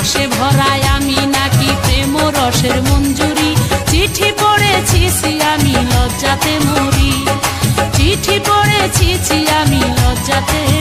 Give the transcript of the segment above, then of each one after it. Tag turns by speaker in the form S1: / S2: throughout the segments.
S1: রসে ভরায় আমি নাকি প্রেম রসের মঞ্জুরি? চিঠি পড়েছি আমি লজ্জাতে মরি। চিঠি পড়েছি আমি লজ্জাতে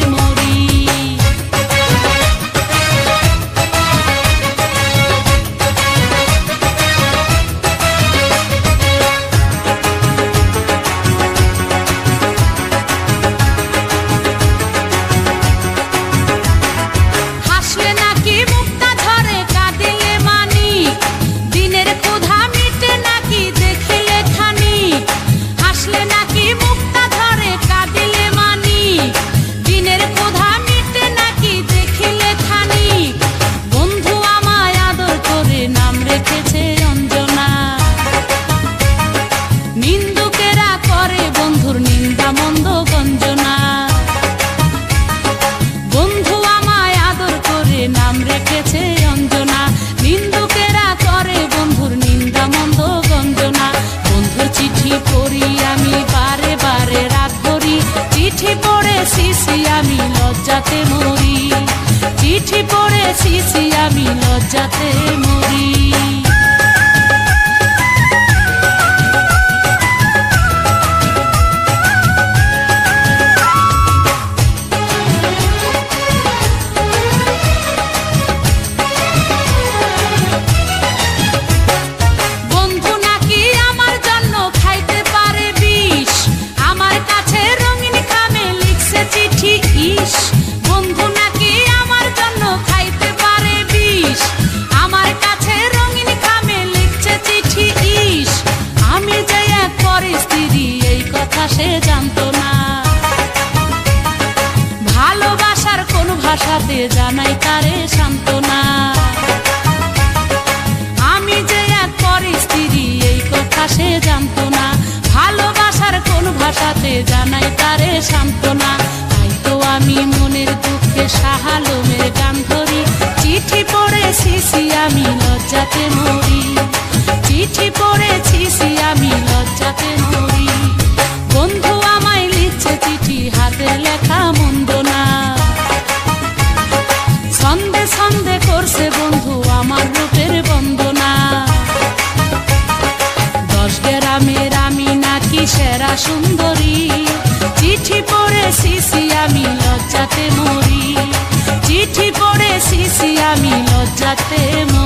S1: নিন্দা মন্দ গঞ্জনা। বন্ধু আমায় আদর করে নাম রেখেছে অঞ্জনা। নিন্দুকেরা করে বন্ধুর নিন্দা মন্দ গঞ্জনা। বন্ধুর চিঠি পড়ি আমি বারে বারে রাত করি চিঠি পড়ে শিশি আমি লজ্জাতে মরি। চিঠি পড়ে শিশি আমি লজ্জাতে মরি। সে না। ভালোবাসার কোন ভাষাতে জানাই তারে সান্ত্বনা। আমি যে এক পরিস্থিতি এই কথা সে না। ভালোবাসার কোন ভাষাতে জানাই তারে তাই তো আমি মনের দুঃখে সাহালমের গান ধরি। চিঠি পড়ে শিশি আমি লজ্জাতে মরি। চিঠি পড়ে শিশি আমি সুন্দরী। চিঠি পড়ে শিশি আমি লজ্জাতে মরি। চিঠি পড়ে শিশি আমি লজ্জাতে মরি।